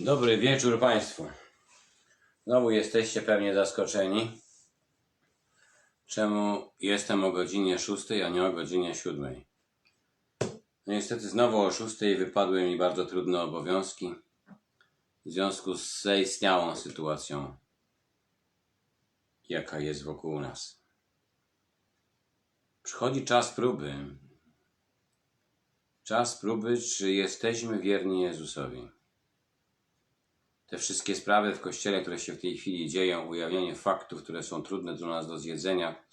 Dobry wieczór Państwu. Znowu jesteście pewnie zaskoczeni. Czemu jestem o godzinie 6, a nie o godzinie 7? No niestety znowu o 6 wypadły mi bardzo trudne obowiązki w związku z zaistniałą sytuacją, jaka jest wokół nas. Przychodzi czas próby. Czas próby, czy jesteśmy wierni Jezusowi. Te wszystkie sprawy w kościele, które się w tej chwili dzieją, ujawnienie faktów, które są trudne dla nas do zjedzenia,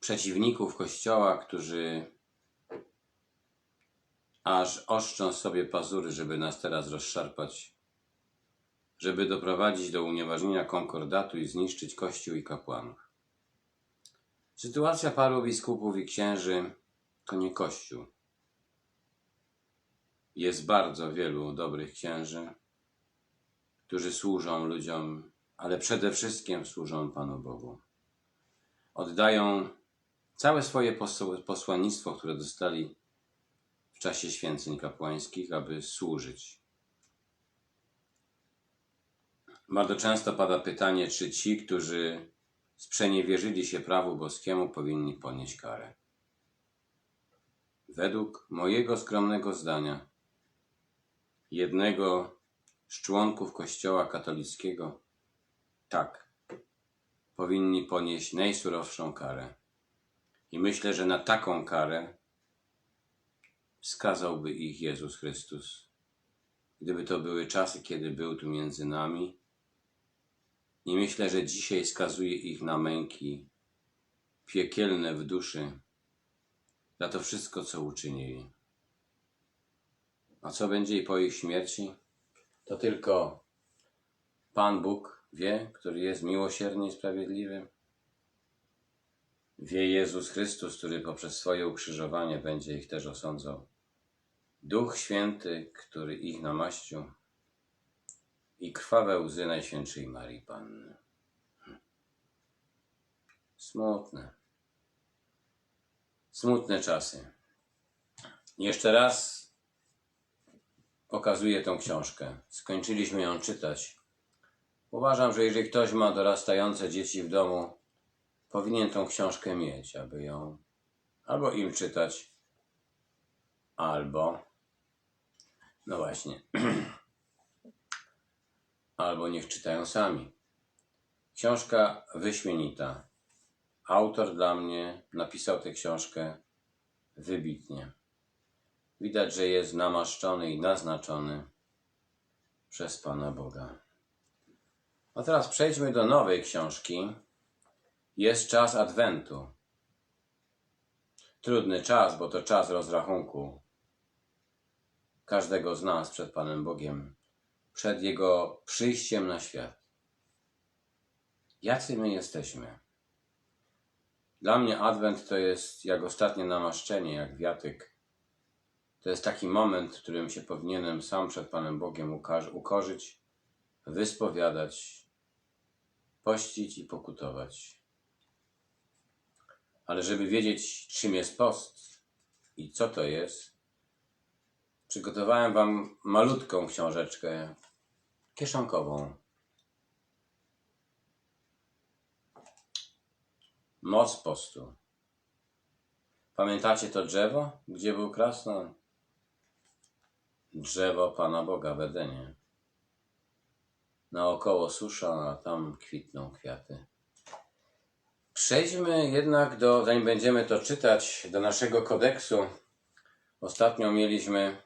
przeciwników kościoła, którzy aż oszczą sobie pazury, żeby nas teraz rozszarpać, żeby doprowadzić do unieważnienia konkordatu i zniszczyć kościół i kapłanów. Sytuacja paru biskupów i księży to nie kościół. Jest bardzo wielu dobrych księży, którzy służą ludziom, ale przede wszystkim służą Panu Bogu. Oddają całe swoje posł- posłannictwo, które dostali w czasie święceń kapłańskich, aby służyć. Bardzo często pada pytanie, czy ci, którzy sprzeniewierzyli się prawu boskiemu, powinni ponieść karę. Według mojego skromnego zdania, jednego z członków Kościoła katolickiego, tak, powinni ponieść najsurowszą karę. I myślę, że na taką karę skazałby ich Jezus Chrystus. Gdyby to były czasy, kiedy był tu między nami. I myślę, że dzisiaj skazuje ich na męki piekielne w duszy za to wszystko, co uczynili. A co będzie po ich śmierci? To tylko Pan Bóg wie, który jest miłosierny i sprawiedliwy. Wie Jezus Chrystus, który poprzez swoje ukrzyżowanie będzie ich też osądzał. Duch Święty, który ich namaścił i krwawe łzy Najświętszej Marii Panny. Smutne. Smutne czasy. Jeszcze raz pokazuję tą książkę. Skończyliśmy ją czytać. Uważam, że jeżeli ktoś ma dorastające dzieci w domu, powinien tą książkę mieć, aby ją albo im czytać, albo, no właśnie, albo niech czytają sami. Książka wyśmienita. Autor dla mnie napisał tę książkę wybitnie. Widać, że jest namaszczony i naznaczony przez Pana Boga. A teraz przejdźmy do nowej książki. Jest czas Adwentu. Trudny czas, bo to czas rozrachunku każdego z nas przed Panem Bogiem, przed Jego przyjściem na świat. Jacy my jesteśmy? Dla mnie Adwent to jest jak ostatnie namaszczenie, jak wiatyk. To jest taki moment, w którym się powinienem sam przed Panem Bogiem ukorzyć, wyspowiadać, pościć i pokutować. Ale żeby wiedzieć, czym jest post i co to jest, przygotowałem Wam malutką książeczkę kieszonkową. Moc postu. Pamiętacie to drzewo, gdzie był krasnal? Drzewo Pana Boga w Edenie. Naokoło susza, a tam kwitną kwiaty. Przejdźmy jednak do, zanim będziemy to czytać, do naszego kodeksu. Ostatnio mieliśmy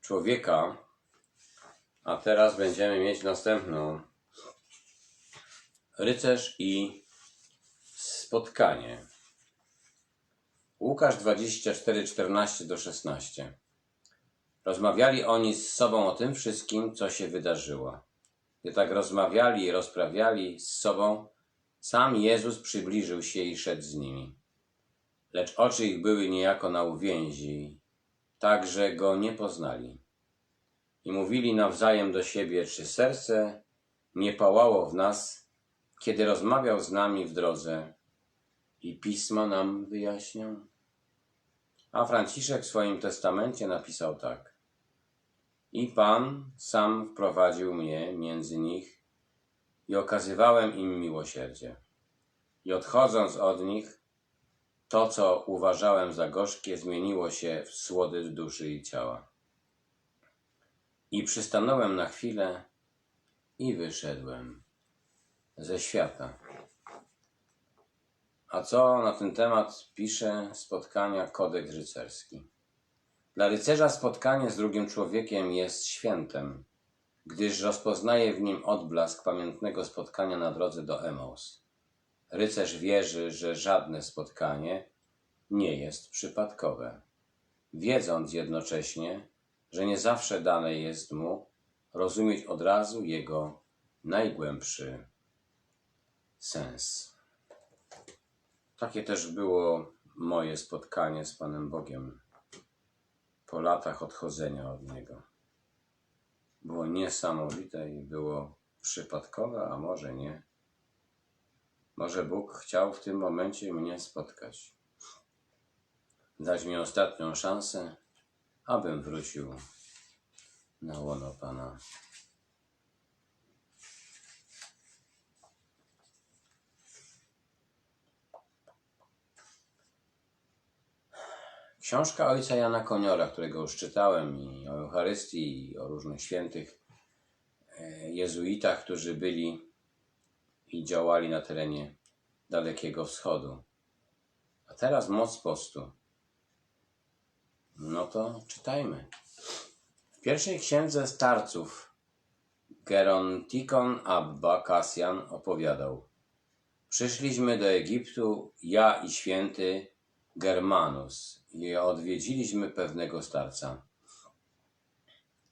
człowieka, a teraz będziemy mieć następną. Rycerz i spotkanie. Łukasz 24, 14 do 16. Rozmawiali oni z sobą o tym wszystkim, co się wydarzyło. Gdy tak rozmawiali i rozprawiali z sobą, sam Jezus przybliżył się i szedł z nimi. Lecz oczy ich były niejako na uwięzi, tak że go nie poznali. I mówili nawzajem do siebie, czy serce nie pałało w nas, kiedy rozmawiał z nami w drodze i pisma nam wyjaśniał? A Franciszek w swoim testamencie napisał tak. I Pan sam wprowadził mnie między nich i okazywałem im miłosierdzie. I odchodząc od nich, to, co uważałem za gorzkie, zmieniło się w słodycz duszy i ciała. I przystanąłem na chwilę i wyszedłem ze świata. A co na ten temat pisze spotkania kodeks rycerski? Dla rycerza spotkanie z drugim człowiekiem jest świętem, gdyż rozpoznaje w nim odblask pamiętnego spotkania na drodze do Emaus. Rycerz wierzy, że żadne spotkanie nie jest przypadkowe, wiedząc jednocześnie, że nie zawsze dane jest mu rozumieć od razu jego najgłębszy sens. Takie też było moje spotkanie z Panem Bogiem po latach odchodzenia od Niego. Było niesamowite i było przypadkowe, a może nie. Może Bóg chciał w tym momencie mnie spotkać. Dać mi ostatnią szansę, abym wrócił na łono Pana. Książka ojca Jana Koniora, którego już czytałem, i o Eucharystii, i o różnych świętych e, jezuitach, którzy byli i działali na terenie Dalekiego Wschodu. A teraz moc postu. No to czytajmy. W pierwszej księdze starców Gerontikon Abba Kasjan opowiadał Przyszliśmy do Egiptu, ja i święty Germanus i odwiedziliśmy pewnego starca.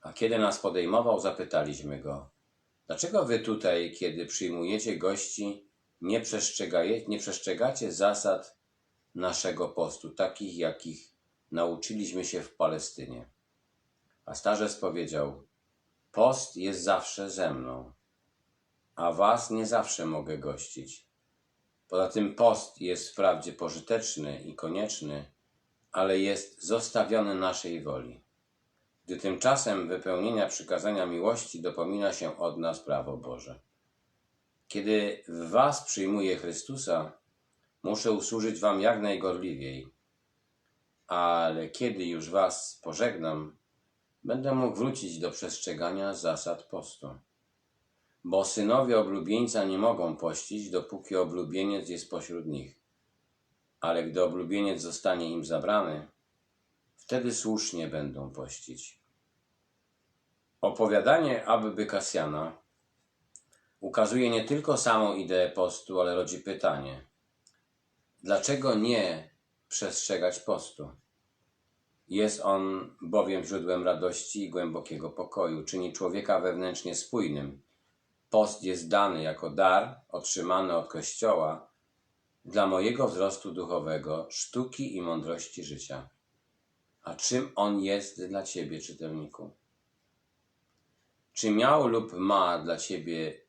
A kiedy nas podejmował, zapytaliśmy go, dlaczego wy tutaj, kiedy przyjmujecie gości, nie, nie przestrzegacie zasad naszego postu, takich jakich nauczyliśmy się w Palestynie? A starzec powiedział, post jest zawsze ze mną, a was nie zawsze mogę gościć. Poza tym post jest wprawdzie pożyteczny i konieczny, ale jest zostawiony naszej woli. Gdy tymczasem wypełnienia przykazania miłości dopomina się od nas prawo Boże. Kiedy w was przyjmuję Chrystusa, muszę usłużyć wam jak najgorliwiej, ale kiedy już was pożegnam, będę mógł wrócić do przestrzegania zasad postu bo synowie oblubieńca nie mogą pościć, dopóki oblubieniec jest pośród nich. Ale gdy oblubieniec zostanie im zabrany, wtedy słusznie będą pościć. Opowiadanie Abby Kasjana ukazuje nie tylko samą ideę postu, ale rodzi pytanie: dlaczego nie przestrzegać postu? Jest on bowiem źródłem radości i głębokiego pokoju, czyni człowieka wewnętrznie spójnym Post jest dany jako dar otrzymany od Kościoła dla mojego wzrostu duchowego, sztuki i mądrości życia. A czym on jest dla Ciebie, czytelniku? Czy miał lub ma dla Ciebie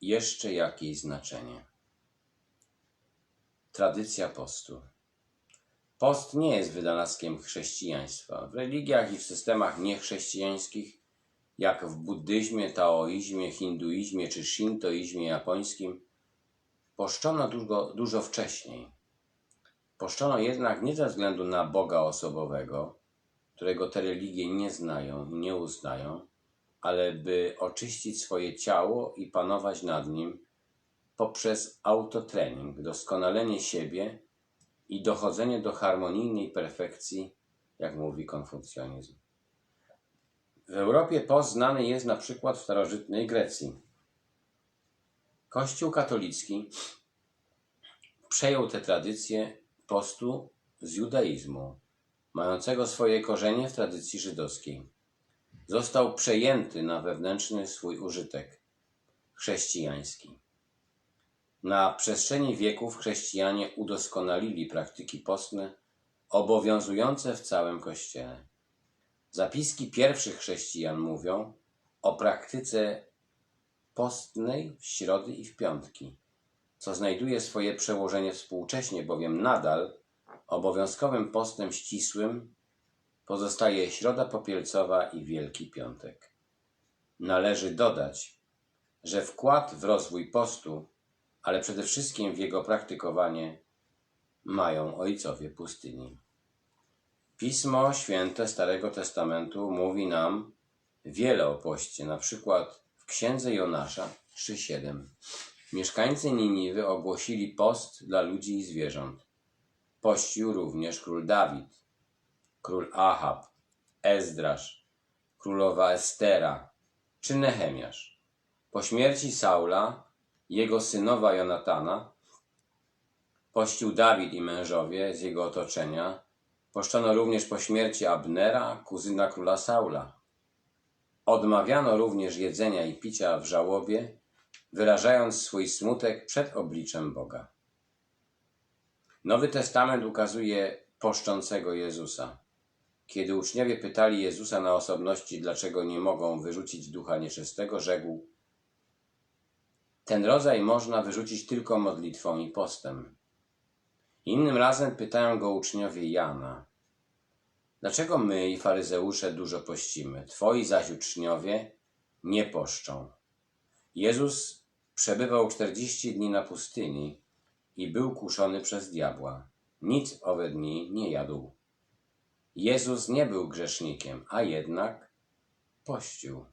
jeszcze jakieś znaczenie? Tradycja postu. Post nie jest wynalazkiem chrześcijaństwa. W religiach i w systemach niechrześcijańskich jak w buddyzmie, taoizmie, hinduizmie czy shintoizmie japońskim, poszczono dużo, dużo wcześniej. Poszczono jednak nie ze względu na Boga osobowego, którego te religie nie znają i nie uznają, ale by oczyścić swoje ciało i panować nad nim poprzez autotrening, doskonalenie siebie i dochodzenie do harmonijnej perfekcji, jak mówi konfucjonizm. W Europie post znany jest na przykład w starożytnej Grecji. Kościół katolicki przejął tę tradycję postu z judaizmu, mającego swoje korzenie w tradycji żydowskiej. Został przejęty na wewnętrzny swój użytek chrześcijański. Na przestrzeni wieków chrześcijanie udoskonalili praktyki postne obowiązujące w całym Kościele. Zapiski pierwszych chrześcijan mówią o praktyce postnej w środy i w piątki, co znajduje swoje przełożenie współcześnie, bowiem nadal obowiązkowym postem ścisłym pozostaje Środa Popielcowa i Wielki Piątek. Należy dodać, że wkład w rozwój postu, ale przede wszystkim w jego praktykowanie, mają ojcowie pustyni. Pismo Święte Starego Testamentu mówi nam wiele o poście, na przykład w Księdze Jonasza 3:7. Mieszkańcy Niniwy ogłosili post dla ludzi i zwierząt. Pościł również król Dawid, król Ahab, Ezdrasz, królowa Estera czy Nehemiasz. Po śmierci Saula, jego synowa Jonatana, pościł Dawid i mężowie z jego otoczenia. Poszczono również po śmierci Abnera, kuzyna króla Saula. Odmawiano również jedzenia i picia w żałobie, wyrażając swój smutek przed obliczem Boga. Nowy Testament ukazuje poszczącego Jezusa. Kiedy uczniowie pytali Jezusa na osobności, dlaczego nie mogą wyrzucić ducha nieczystego, rzekł: Ten rodzaj można wyrzucić tylko modlitwą i postem. Innym razem pytają go uczniowie Jana: Dlaczego my i faryzeusze dużo pościmy, twoi zaś uczniowie nie poszczą? Jezus przebywał czterdzieści dni na pustyni i był kuszony przez diabła. Nic owe dni nie jadł. Jezus nie był grzesznikiem, a jednak pościł.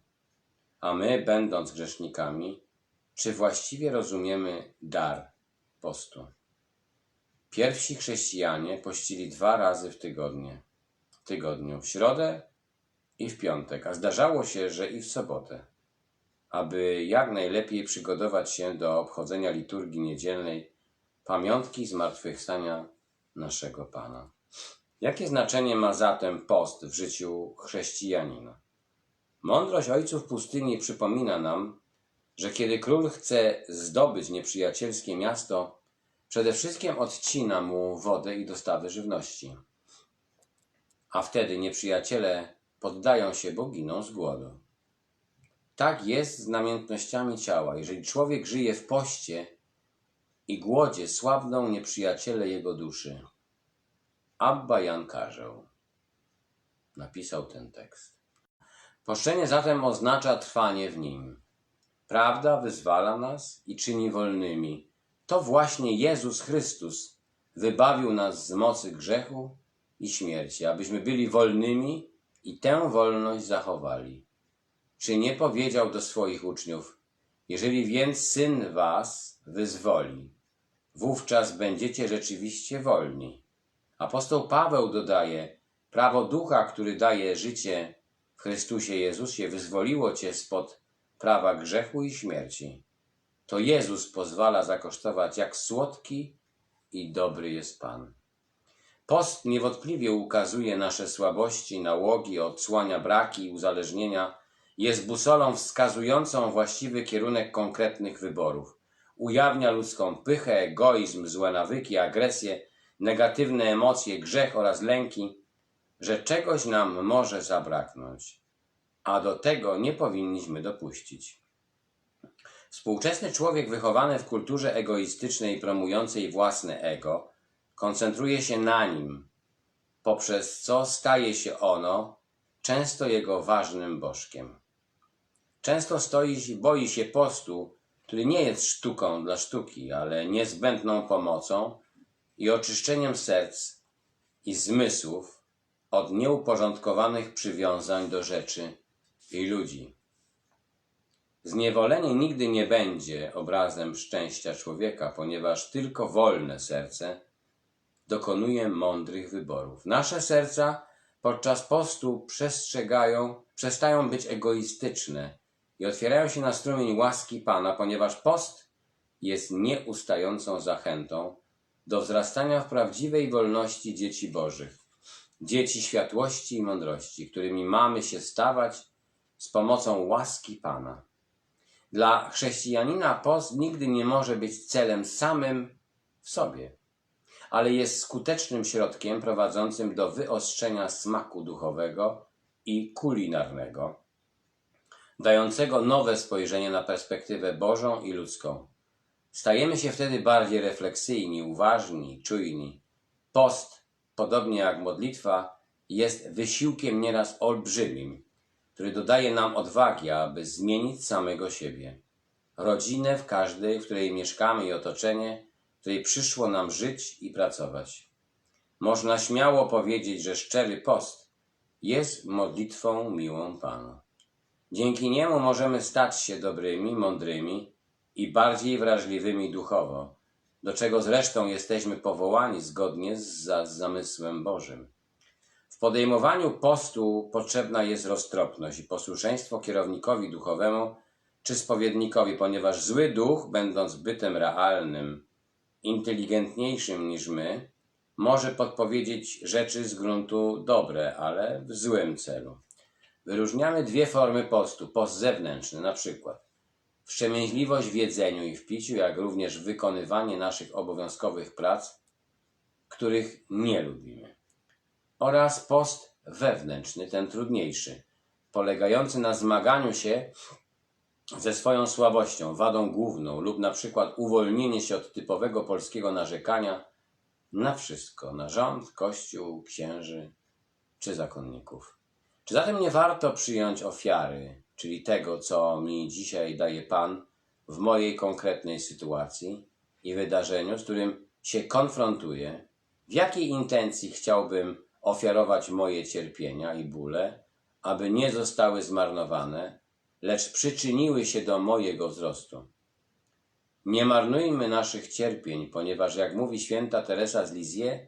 A my, będąc grzesznikami, czy właściwie rozumiemy dar postu? Pierwsi chrześcijanie pościli dwa razy w tygodniu. W tygodniu, w środę i w piątek, a zdarzało się, że i w sobotę. Aby jak najlepiej przygotować się do obchodzenia liturgii niedzielnej, pamiątki zmartwychwstania naszego Pana. Jakie znaczenie ma zatem post w życiu chrześcijanina? Mądrość ojców pustyni przypomina nam, że kiedy król chce zdobyć nieprzyjacielskie miasto, przede wszystkim odcina mu wodę i dostawy żywności. A wtedy nieprzyjaciele poddają się, bo giną z głodu. Tak jest z namiętnościami ciała. Jeżeli człowiek żyje w poście i głodzie, słabną nieprzyjaciele jego duszy. Abba Jan Karzeł napisał ten tekst. Poszczenie zatem oznacza trwanie w nim. Prawda wyzwala nas i czyni wolnymi. To właśnie Jezus Chrystus wybawił nas z mocy grzechu i śmierci, abyśmy byli wolnymi i tę wolność zachowali. Czy nie powiedział do swoich uczniów, jeżeli więc Syn was wyzwoli, wówczas będziecie rzeczywiście wolni. Apostoł Paweł dodaje, prawo ducha, który daje życie w Chrystusie Jezusie, wyzwoliło cię spod prawa grzechu i śmierci. To Jezus pozwala zakosztować, jak słodki i dobry jest Pan. Post niewątpliwie ukazuje nasze słabości, nałogi, odsłania braki i uzależnienia, jest busolą wskazującą właściwy kierunek konkretnych wyborów. Ujawnia ludzką pychę, egoizm, złe nawyki, agresję, negatywne emocje, grzech oraz lęki, że czegoś nam może zabraknąć, a do tego nie powinniśmy dopuścić. Współczesny człowiek wychowany w kulturze egoistycznej promującej własne ego koncentruje się na nim, poprzez co staje się ono często jego ważnym bożkiem. Często stoi, boi się postu, który nie jest sztuką dla sztuki, ale niezbędną pomocą i oczyszczeniem serc i zmysłów od nieuporządkowanych przywiązań do rzeczy i ludzi. Zniewolenie nigdy nie będzie obrazem szczęścia człowieka, ponieważ tylko wolne serce dokonuje mądrych wyborów. Nasze serca podczas postu przestrzegają, przestają być egoistyczne i otwierają się na strumień łaski Pana, ponieważ post jest nieustającą zachętą do wzrastania w prawdziwej wolności dzieci Bożych, dzieci światłości i mądrości, którymi mamy się stawać z pomocą łaski Pana. Dla chrześcijanina post nigdy nie może być celem samym w sobie, ale jest skutecznym środkiem prowadzącym do wyostrzenia smaku duchowego i kulinarnego, dającego nowe spojrzenie na perspektywę Bożą i ludzką. Stajemy się wtedy bardziej refleksyjni, uważni, czujni. Post, podobnie jak modlitwa, jest wysiłkiem nieraz olbrzymim, który dodaje nam odwagi, aby zmienić samego siebie. Rodzinę w każdej, w której mieszkamy i otoczenie, w której przyszło nam żyć i pracować. Można śmiało powiedzieć, że szczery post jest modlitwą miłą Panu. Dzięki niemu możemy stać się dobrymi, mądrymi i bardziej wrażliwymi duchowo, do czego zresztą jesteśmy powołani zgodnie z z zamysłem Bożym. W podejmowaniu postu potrzebna jest roztropność i posłuszeństwo kierownikowi duchowemu czy spowiednikowi, ponieważ zły duch, będąc bytem realnym, inteligentniejszym niż my, może podpowiedzieć rzeczy z gruntu dobre, ale w złym celu. Wyróżniamy dwie formy postu. Post zewnętrzny, na przykład wstrzemięźliwość w jedzeniu i w piciu, jak również wykonywanie naszych obowiązkowych prac, których nie lubimy. Oraz post wewnętrzny, ten trudniejszy, polegający na zmaganiu się ze swoją słabością, wadą główną lub na przykład uwolnienie się od typowego polskiego narzekania na wszystko, na rząd, kościół, księży czy zakonników. Czy zatem nie warto przyjąć ofiary, czyli tego, co mi dzisiaj daje Pan w mojej konkretnej sytuacji i wydarzeniu, z którym się konfrontuję? W jakiej intencji chciałbym ofiarować moje cierpienia i bóle, aby nie zostały zmarnowane, lecz przyczyniły się do mojego wzrostu? Nie marnujmy naszych cierpień, ponieważ, jak mówi święta Teresa z Lisieux,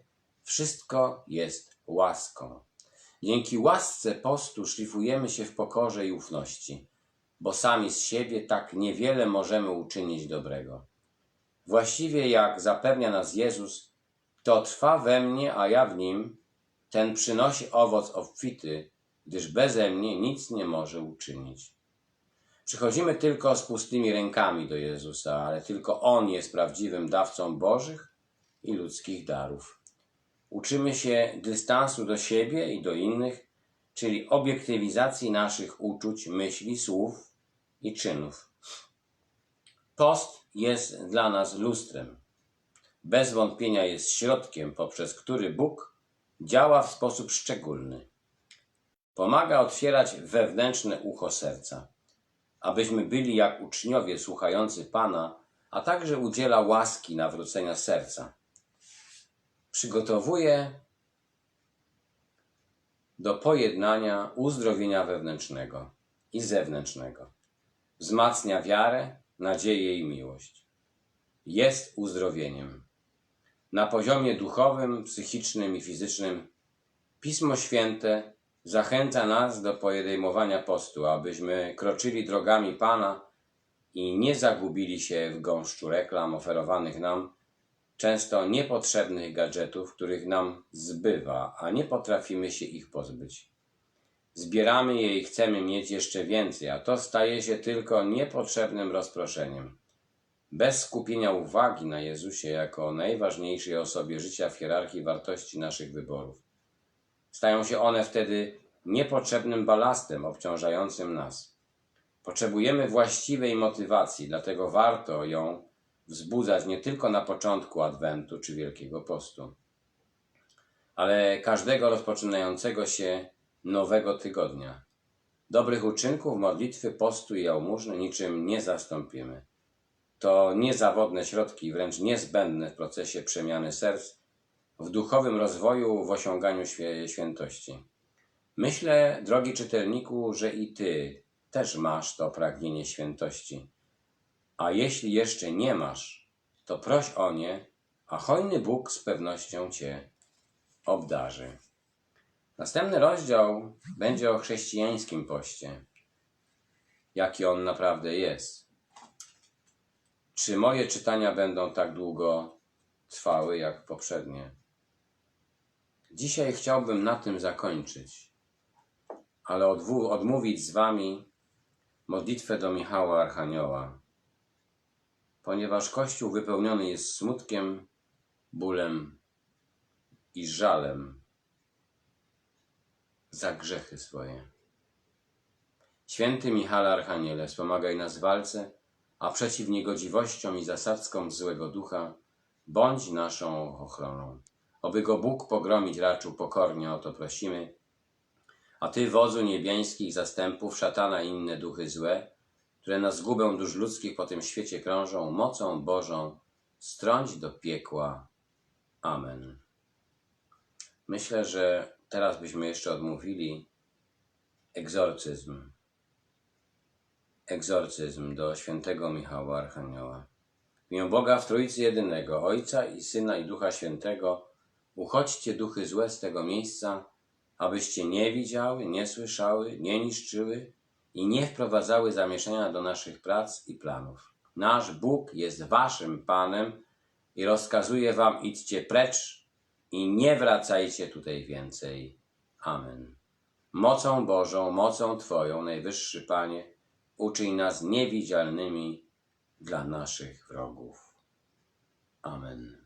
wszystko jest łaską. Dzięki łasce postu szlifujemy się w pokorze i ufności, bo sami z siebie tak niewiele możemy uczynić dobrego. Właściwie, jak zapewnia nas Jezus, kto trwa we mnie, a ja w nim, ten przynosi owoc obfity, gdyż beze mnie nic nie może uczynić. Przychodzimy tylko z pustymi rękami do Jezusa, ale tylko On jest prawdziwym dawcą Bożych i ludzkich darów. Uczymy się dystansu do siebie i do innych, czyli obiektywizacji naszych uczuć, myśli, słów i czynów. Post jest dla nas lustrem. Bez wątpienia jest środkiem, poprzez który Bóg działa w sposób szczególny. Pomaga otwierać wewnętrzne ucho serca, abyśmy byli jak uczniowie słuchający Pana, a także udziela łaski nawrócenia serca przygotowuje do pojednania uzdrowienia wewnętrznego i zewnętrznego. Wzmacnia wiarę, nadzieję i miłość. Jest uzdrowieniem. Na poziomie duchowym, psychicznym i fizycznym Pismo Święte zachęca nas do podejmowania postu, abyśmy kroczyli drogami Pana i nie zagubili się w gąszczu reklam oferowanych nam często niepotrzebnych gadżetów, których nam zbywa, a nie potrafimy się ich pozbyć. Zbieramy je i chcemy mieć jeszcze więcej, a to staje się tylko niepotrzebnym rozproszeniem. Bez skupienia uwagi na Jezusie jako najważniejszej osobie życia w hierarchii wartości naszych wyborów. Stają się one wtedy niepotrzebnym balastem obciążającym nas. Potrzebujemy właściwej motywacji, dlatego warto ją wzbudzać nie tylko na początku Adwentu czy Wielkiego Postu, ale każdego rozpoczynającego się nowego tygodnia. Dobrych uczynków, modlitwy, postu i jałmużny niczym nie zastąpimy. To niezawodne środki, wręcz niezbędne w procesie przemiany serc, w duchowym rozwoju, w osiąganiu świętości. Myślę, drogi czytelniku, że i ty też masz to pragnienie świętości. A jeśli jeszcze nie masz, to proś o nie, a hojny Bóg z pewnością cię obdarzy. Następny rozdział będzie o chrześcijańskim poście. Jaki on naprawdę jest. Czy moje czytania będą tak długo trwały jak poprzednie? Dzisiaj chciałbym na tym zakończyć, ale odmówić z wami modlitwę do Michała Archanioła ponieważ Kościół wypełniony jest smutkiem, bólem i żalem za grzechy swoje. Święty Michale Archaniele, wspomagaj nas w walce, a przeciw niegodziwościom i zasadzkom złego ducha bądź naszą ochroną. Oby go Bóg pogromić raczył pokornie, o to prosimy. A Ty, wodzu niebiańskich zastępów, szatana i inne duchy złe, które na zgubę dusz ludzkich po tym świecie krążą, mocą Bożą, strąć do piekła. Amen. Myślę, że teraz byśmy jeszcze odmówili egzorcyzm. Egzorcyzm do świętego Michała Archanioła. W imię Boga w Trójcy Jedynego, Ojca i Syna i Ducha Świętego, uchodźcie duchy złe z tego miejsca, abyście nie widziały, nie słyszały, nie niszczyły i nie wprowadzały zamieszania do naszych prac i planów. Nasz Bóg jest waszym Panem i rozkazuje wam idźcie precz i nie wracajcie tutaj więcej. Amen. Mocą Bożą, mocą Twoją, Najwyższy Panie, uczyń nas niewidzialnymi dla naszych wrogów. Amen.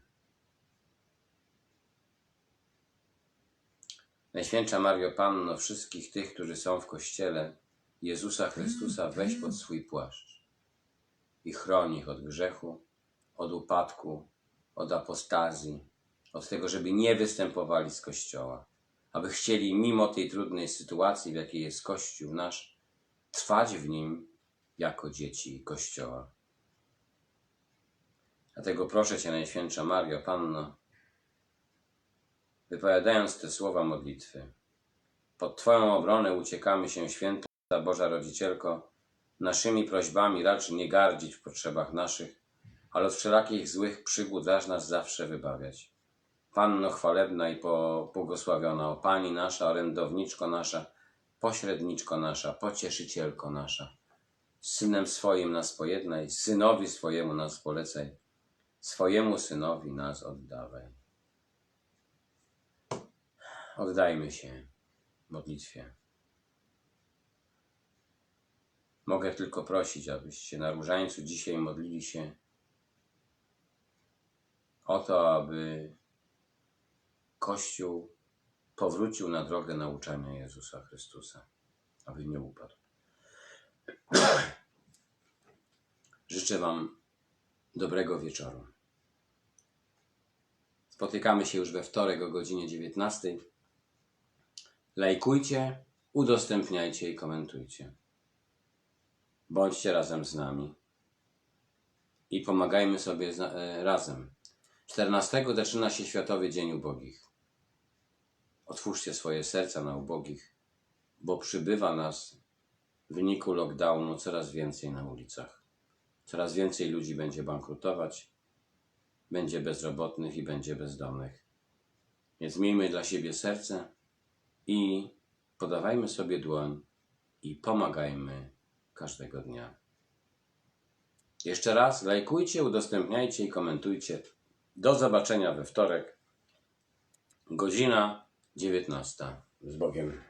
Najświętsza Mario Panno, wszystkich tych, którzy są w Kościele Jezusa Chrystusa, weź pod swój płaszcz i chroń ich od grzechu, od upadku, od apostazji, od tego, żeby nie występowali z Kościoła, aby chcieli mimo tej trudnej sytuacji, w jakiej jest Kościół nasz, trwać w nim jako dzieci Kościoła. Dlatego proszę Cię, Najświętsza Mario, Panno, wypowiadając te słowa modlitwy, pod Twoją obronę uciekamy się, Święta Boża Rodzicielko, naszymi prośbami racz nie gardzić w potrzebach naszych, ale od wszelakich złych przygód racz nas zawsze wybawiać. Panno chwalebna i pobłogosławiona, o Pani nasza, orędowniczko nasza, pośredniczko nasza, pocieszycielko nasza, Synem swoim nas pojednaj, Synowi swojemu nas polecaj, swojemu Synowi nas oddawaj. Oddajmy się modlitwie. Mogę tylko prosić, abyście na różańcu dzisiaj modlili się o to, aby Kościół powrócił na drogę nauczania Jezusa Chrystusa, aby nie upadł. Życzę Wam dobrego wieczoru. Spotykamy się już we wtorek o godzinie 19. Lajkujcie, udostępniajcie i komentujcie. Bądźcie razem z nami i pomagajmy sobie e, razem. 14 zaczyna się Światowy Dzień Ubogich. Otwórzcie swoje serca na ubogich, bo przybywa nas w wyniku lockdownu coraz więcej na ulicach. Coraz więcej ludzi będzie bankrutować, będzie bezrobotnych i będzie bezdomnych. Więc miejmy dla siebie serce i podawajmy sobie dłoń i pomagajmy każdego dnia. Jeszcze raz lajkujcie, udostępniajcie i komentujcie. Do zobaczenia we wtorek. Godzina 19. Z Bogiem.